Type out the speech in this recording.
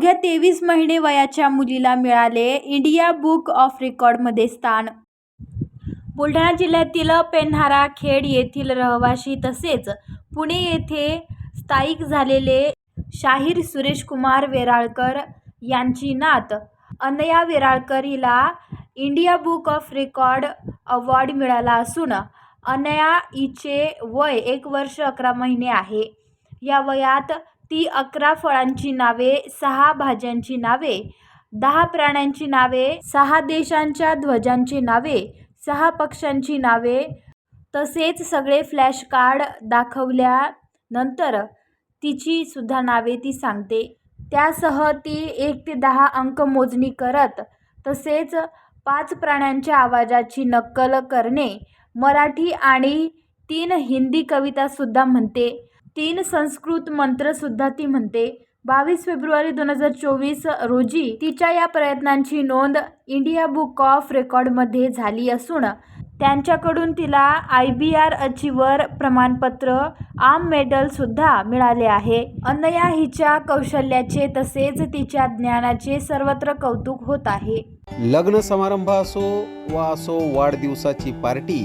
अवघ्या तेवीस महिने वयाच्या मुलीला मिळाले इंडिया बुक ऑफ रेकॉर्डमध्ये स्थान. बुलढाणा जिल्ह्यातील पेन्हारा खेड येथील रहिवाशी तसेच पुणे येथे स्थायिक झालेले शाहीर सुरेश कुमार वेराळकर यांची नात अनया वेराळकर हिला India book of record award मिळाला असून अनया हिचे वय एक वर्ष अकरा महिने आहे. या वयात ती अकरा फळांची नावे सहा भाज्यांची नावे दहा प्राण्यांची नावे सहा देशांच्या ध्वजांची नावे सहा पक्ष्यांची नावे. तसेच सगळे फ्लॅश कार्ड दाखवल्यानंतर तिची सुद्धा नावे ती सांगते. त्यासह ती एक ते दहा अंक मोजणी करत तसेच पाच प्राण्यांच्या आवाजाची नक्कल करणे मराठी आणि तीन हिंदी कवितासुद्धा म्हणते. तीन संस्कृत मंत्रसुद्धा ती म्हणते. बावीस फेब्रुवारी दोन हजार चोवीस रोजी तिच्या या प्रयत्नांची नोंद इंडिया बुक ऑफ रेकॉर्डमध्ये झाली असून त्यांच्याकडून तिला आय बी आर अचिवर प्रमाणपत्र आम मेडलसुद्धा मिळाले आहे. अनया हिच्या कौशल्याचे तसेच तिच्या ज्ञानाचे सर्वत्र कौतुक होत आहे. लग्न समारंभ असो वा असो वाढदिवसाची पार्टी